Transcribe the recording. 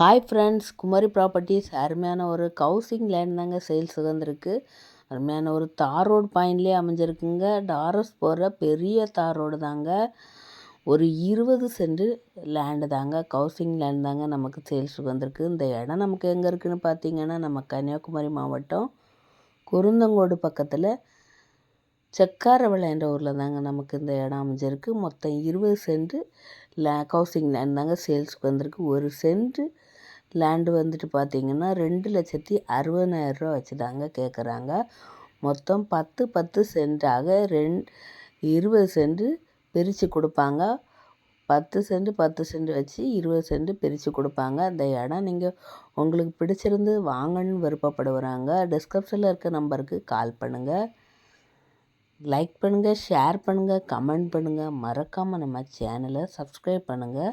Hi friends Kumari properties அருமையான ஒரு கவுசிங் land தாங்க சேல்ஸுக்கு வந்திருக்கு அருமையான ஒரு தார் ரோடு பாயிண்ட்லேயே அமைஞ்சிருக்குங்க. டாரஸ் போகிற பெரிய தார் ரோடு தாங்க. ஒரு இருபது சென்ட் லேண்டு தாங்க. கவுசிங் லேண்ட் தாங்க நமக்கு சேல்ஸுக்கு வந்திருக்கு இந்த இடம் நமக்கு எங்கே இருக்குதுன்னு பார்த்தீங்கன்னா நம்ம கன்னியாகுமரி மாவட்டம் குருந்தங்கோடு பக்கத்தில் செக்காரவிளைன்ற ஊரில் தாங்க நமக்கு இந்த இடம் அமைஞ்சிருக்கு. மொத்தம் இருபது சென்ட் லே கவுசிங் லேண்ட் தாங்க சேல்ஸுக்கு வந்திருக்கு ஒரு சென்ட்டு லேண்டு வந்துட்டு பார்த்திங்கன்னா ரெண்டு லட்சத்தி அறுபதாயிரரூவா வச்சு தாங்க கேட்குறாங்க மொத்தம் பத்து பத்து சென்டாக ரெண் இருபது சென்ட்டு பிரித்து கொடுப்பாங்க. பத்து சென்ட் பத்து சென்ட் வச்சு இருபது சென்ட் பிரித்து கொடுப்பாங்க. அந்த இடம் நீங்கள் உங்களுக்கு பிடிச்சிருந்து வாங்கணும்னு விருப்பப்படுகிறாங்க டிஸ்கிரிப்ஷனில் இருக்க நம்பருக்கு கால் பண்ணுங்கள் லைக் பண்ணுங்கள் ஷேர் பண்ணுங்கள் கமெண்ட் பண்ணுங்கள் மறக்காமல் நம்ம சேனலை சப்ஸ்கிரைப் பண்ணுங்கள்